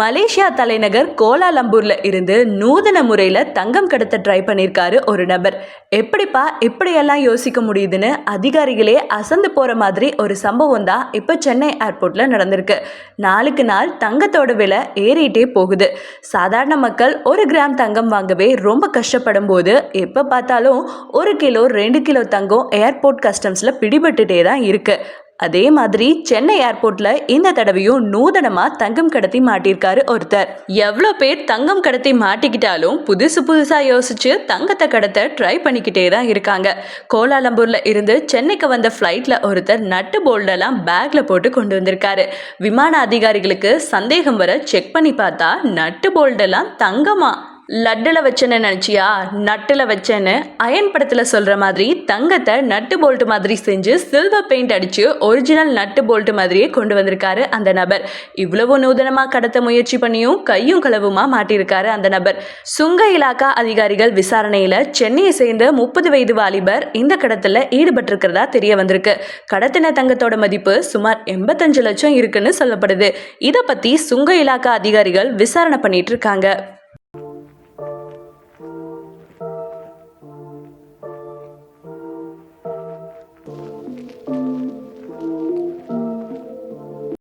Malaysia தலைநகர் கோலாலம்பூர்ல இருந்து நூதன முறையில் தங்கம் கடத்த ட்ரை பண்ணியிருக்காரு ஒரு நபர். எப்படிப்பா இப்படியெல்லாம் யோசிக்க முடியுதுன்னு அதிகாரிகளே அசந்து போகிற மாதிரி ஒரு சம்பவம் தான் இப்போ சென்னை ஏர்போர்ட்டில் நடந்திருக்கு. நாளுக்கு நாள் தங்கத்தோட விலை ஏறிட்டே போகுது. சாதாரண மக்கள் ஒரு கிராம் தங்கம் வாங்கவே ரொம்ப கஷ்டப்படும் போது எப்போ பார்த்தாலும் ஒரு கிலோ ரெண்டு கிலோ தங்கம் ஏர்போர்ட் கஸ்டம்ஸில் பிடிபட்டுட்டே தான் இருக்கு. அதே மாதிரி சென்னை ஏர்போர்ட்ல இந்த தடவையும் நூதனமா தங்கம் கடத்தி மாட்டியிருக்காரு ஒருத்தர். எவ்வளோ பேர் தங்கம் கடத்தி மாட்டிக்கிட்டாலும் புதுசு புதுசா யோசிச்சு தங்கத்தை கடத்த ட்ரை பண்ணிக்கிட்டே தான் இருக்காங்க. கோலாலம்பூர்ல இருந்து சென்னைக்கு வந்த ஃப்ளைட்ல ஒருத்தர் நட்டு போல்டெல்லாம் பேக்ல போட்டு கொண்டு வந்திருக்காரு. விமான அதிகாரிகளுக்கு சந்தேகம் வர செக் பண்ணி பார்த்தா நட்டு போல்டெல்லாம் தங்கமா லட்டில் வச்சேன்னு நினச்சியா? நட்டில் வச்சேன்னு அயன் படத்தில் சொல்கிற மாதிரி தங்கத்தை நட்டு போல்ட் மாதிரி செஞ்சு சில்வர் பெயிண்ட் அடித்து ஒரிஜினல் நட்டு போல்ட் மாதிரியே கொண்டு வந்திருக்காரு அந்த நபர். இவ்வளவு நூதனமாக கடத்த முயற்சி பண்ணியும் கையும் களவுமா மாட்டியிருக்காரு அந்த நபர். சுங்க இலாக்கா அதிகாரிகள் விசாரணையில் சென்னையை சேர்ந்த முப்பது வயது வாலிபர் இந்த கடத்தில் ஈடுபட்டிருக்கிறதா தெரிய வந்திருக்கு. கடத்தின தங்கத்தோட மதிப்பு சுமார் எண்பத்தஞ்சு லட்சம் இருக்குன்னு சொல்லப்படுது. இதை பற்றி சுங்க இலாக்கா அதிகாரிகள் விசாரணை பண்ணிட்டு இருக்காங்க.